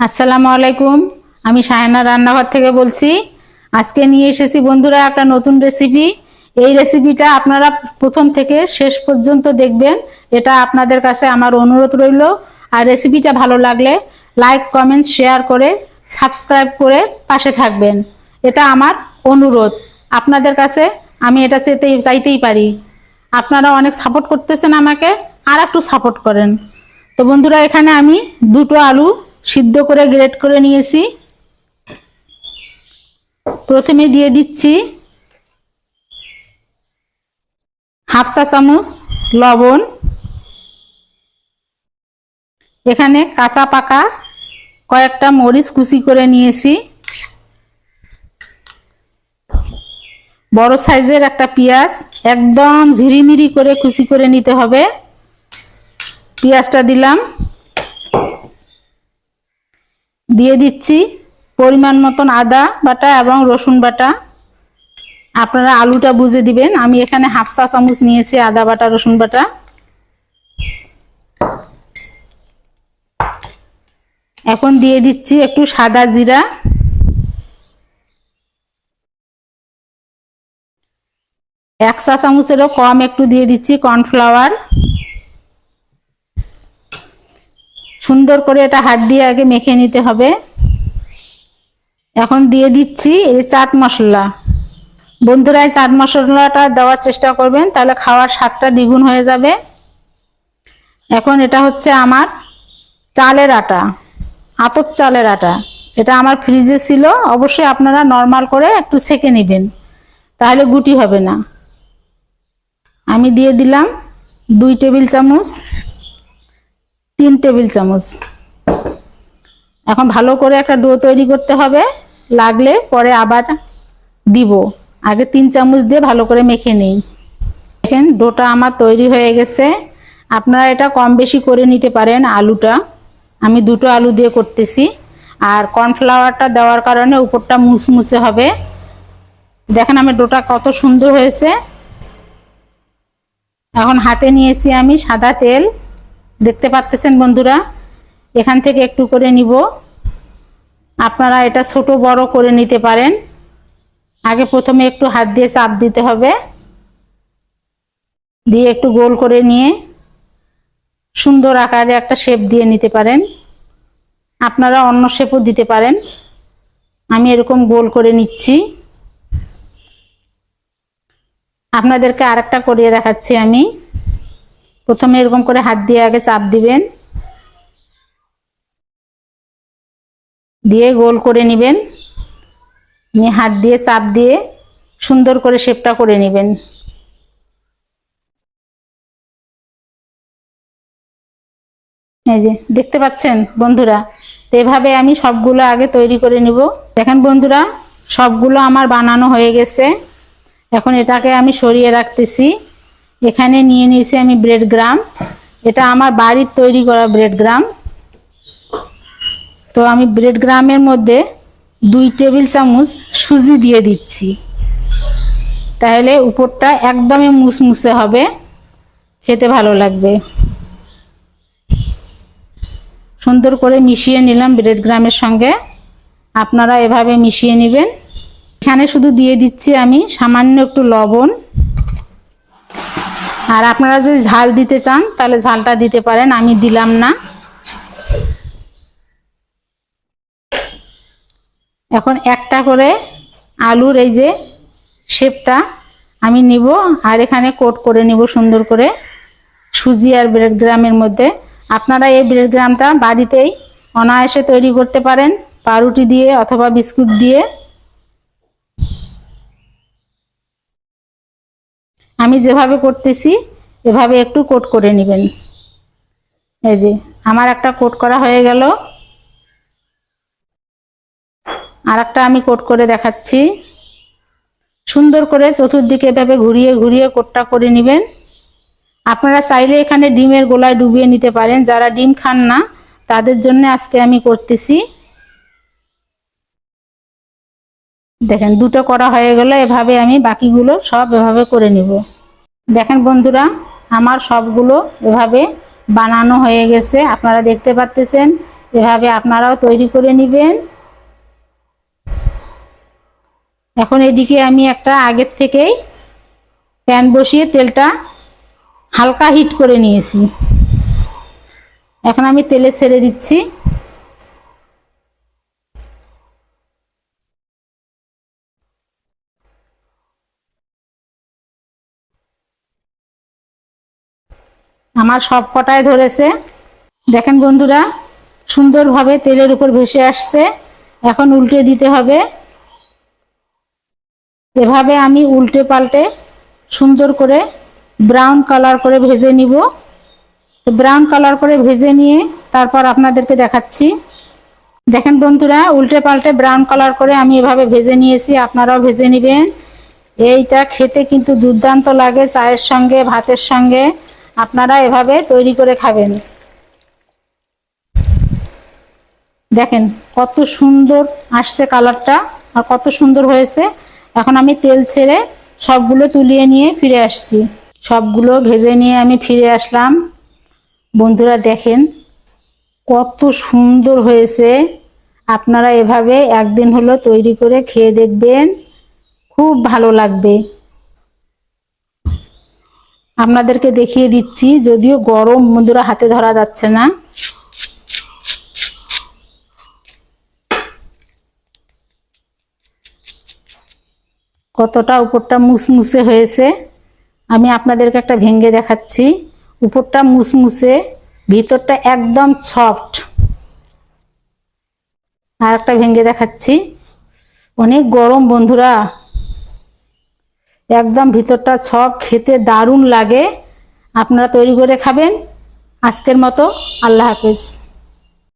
আসসালামু আলাইকুম। আমি সায়না রান্নাঘর থেকে বলছি, আজকে নিয়ে এসেছি বন্ধুরা একটা নতুন রেসিপি এই রেসিপিটা আপনারা প্রথম থেকে শেষ পর্যন্ত দেখবেন। এটা আপনাদের কাছে আমার অনুরোধ রইল। আর রেসিপিটা ভালো লাগলে লাইক কমেন্ট শেয়ার করে সাবস্ক্রাইব করে পাশে থাকবেন। এটা আমার অনুরোধ। আপনাদের কাছে আমি এটা চেতেই চাইতেই পারি। আপনারা অনেক সাপোর্ট করতেছেন আমাকে আর একটু সাপোর্ট করেন। তো বন্ধুরা, এখানে আমি দুটো আলু সিদ্ধ করে গ্রেট করে নিয়েছি। প্রথমে দিয়ে দিচ্ছি হাফ চা চামচ লবণ। এখানে কাঁচা পাকা কয়েকটা মরিচ কুচি করে নিয়েছি। বড় সাইজের একটা পেঁয়াজ একদম ঝিরিমিরি করে কুচি করে নিতে হবে। পেঁয়াজটা দিলাম। দিয়ে দিচ্ছি পরিমাণ মতন আদা বাটা এবং রসুন বাটা। আপনারা আলুটা বুঝে দিবেন। আমি এখানে হাফ চা চামচ নিয়েছি আদা বাটা, রসুন বাটা। এখন দিয়ে দিচ্ছি একটু সাদা জিরা। এক চা চামচেরও কম একটু দিয়ে দিচ্ছি কর্নফ্লাওয়ার। সুন্দর করে এটা হাত দিয়ে আগে মেখে নিতে হবে। এখন দিয়ে দিচ্ছি এই চাট মশলা। বন্ধুরা, এই চাট মশলাটা দেওয়ার চেষ্টা করবেন, তাহলে খাওয়ার স্বাদটা দ্বিগুণ হয়ে যাবে। এখন এটা হচ্ছে আমার চালের আটা, আতপ চালের আটা। এটা আমার ফ্রিজে ছিল, অবশ্যই আপনারা নর্মাল করে একটু সেকে নেবেন, তাহলে গুটি হবে না। আমি দিয়ে দিলাম দুই টেবিল চামচ তিন টেবিল চামচ। এখন ভালো করে একটা ডো তৈরি করতে হবে। লাগলে পরে আবার দিব। আগে তিন চামচ দিয়ে ভালো করে মেখে নিই। দেখেন, ডোটা আমার তৈরি হয়ে গেছে। আপনারা এটা কম বেশি করে নিতে পারেন আলুটা। আমি দুটো আলু দিয়ে করতেছি। আর কর্নফ্লাওয়ারটা দেওয়ার কারণে উপরটা মুসমুসে হবে। দেখেন, আমি ডোটা কত সুন্দর হয়েছে। এখন হাতে নিয়েছি আমি সাদা তেল। দেখতে পাচ্তেছেন বন্ধুরা? এখান থেকে একটু করে নিব। আপনারা এটা ছোট বড় করে নিতে পারেন। আগে প্রথমে একটু হাত দিয়ে চাপ দিতে হবে। দিয়ে একটু গোল করে নিয়ে সুন্দর আকারে একটা শেপ দিয়ে নিতে পারেন। আপনারা অন্য শেপও দিতে পারেন। আমি এরকম গোল করে নিচ্ছি। আপনাদেরকে আরেকটা করিয়ে দেখাচ্ছি আমি। প্রথমে এরকম করে হাত দিয়ে আগে চাপ দিবেন। দিয়ে গোল করে নেবেন। নিয়ে হাত দিয়ে চাপ দিয়ে সুন্দর করে শেপটা করে নেবেন। এই যে, দেখতে পাচ্ছেন বন্ধুরা? এভাবে আমি সবগুলো আগে তৈরি করে নিব। দেখেন বন্ধুরা, সবগুলো আমার বানানো হয়ে গেছে। এখন এটাকে আমি সরিয়ে রাখতেছি। এখানে নিয়ে নিয়েছি আমি ব্রেড গ্রাম এটা আমার বাড়ির তৈরি করা ব্রেড গ্রাম তো আমি ব্রেড গ্রামের মধ্যে দুই টেবিল চামচ সুজি দিয়ে দিচ্ছি। তাহলে উপরটা একদমই মুসমুসে হবে। খেতে ভালো লাগবে। সুন্দর করে মিশিয়ে নিলাম ব্রেড গ্রামের সঙ্গে। আপনারা এভাবে মিশিয়ে নেবেন। এখানে শুধু দিয়ে দিচ্ছি আমি সামান্য একটু লবণ। আর আপনারা যদি ঝাল দিতে চান, তাহলে ঝালটা দিতে পারেন, আমি দিলাম না। এখন একটা করে আলুর এই যে শেপটা আমি নিব, আর এখানে কোট করে নিব সুন্দর করে, সুজি আর ব্রেড গ্রামের মধ্যে। আপনারা এই ব্রেড গ্রামটা বাড়িতেই অনায়াসে তৈরি করতে পারেন, পাউরুটি দিয়ে অথবা বিস্কুট দিয়ে। আমি যেভাবে করতেছি, এভাবে একটু কোট করে নেবেন। এই যে, আমার একটা কোট করা হয়ে গেল। আর একটা আমি কোট করে দেখাচ্ছি। সুন্দর করে চতুর্দিকে এভাবে ঘুরিয়ে ঘুরিয়ে কোটটা করে নেবেন। আপনারা চাইলে এখানে ডিমের গোলায় ডুবিয়ে নিতে পারেন। যারা ডিম খান না, তাদের জন্য আজকে আমি করতেছি। দেখেন, দুটো করা হয়ে গেল এভাবে আমি বাকিগুলো সব এভাবে করে নিব। দেখেন বন্ধুরা, আমার সবগুলো এভাবে বানানো হয়ে গেছে। আপনারা দেখতে পাচ্তেছেন এভাবে আপনারাও তৈরি করে নেবেন। এখন এদিকে আমি একটা আগের থেকেই প্যান বসিয়ে তেলটা হালকা হিট করে নিয়েছি। এখন আমি তেলে ছেড়ে দিচ্ছি। আমার সব কটায় ধরেছে। দেখেন বন্ধুরা, সুন্দরভাবে তেলের উপর ভেসে আসছে। এখন উল্টে দিতে হবে। এভাবে আমি উল্টে পাল্টে সুন্দর করে ব্রাউন কালার করে ভেজে নিব। ব্রাউন কালার করে ভেজে নিয়ে তারপর আপনাদেরকে দেখাচ্ছি। দেখেন বন্ধুরা, উল্টে পাল্টে ব্রাউন কালার করে আমি এভাবে ভেজে নিয়েছি। আপনারাও ভেজে নেবেন। এইটা খেতে কিন্তু দুর্দান্ত লাগে, চায়ের সঙ্গে, ভাতের সঙ্গে। আপনারা এভাবে তৈরি করে খাবেন। দেখেন, কত সুন্দর আসছে কালারটা আর কত সুন্দর হয়েছে। এখন আমি তেল ছেড়ে সবগুলো তুলিয়ে নিয়ে ফিরে আসছি। সবগুলো ভেজে নিয়ে আমি ফিরে আসলাম। বন্ধুরা দেখেন, কত সুন্দর হয়েছে। আপনারা এভাবে একদিন হলো তৈরি করে খেয়ে দেখবেন। খুব ভালো লাগবে। আপনাদেরকে দেখিয়ে দিচ্ছি, যদিও গরম বন্ধুরা হাতে ধরা যাচ্ছে না। কতটা উপরটা মুসমুসে হয়েছে, আমি আপনাদেরকে একটা ভেঙে দেখাচ্ছি। উপরটা মুসমুসে, ভিতরটা একদম সফট। আর একটা ভেঙে দেখাচ্ছি। অনেক গরম বন্ধুরা। একদম ভিতরটা সব খেতে দারুণ লাগে। আপনারা তৈরি করে খাবেন। আজকের মতো আল্লাহ হাফেজ।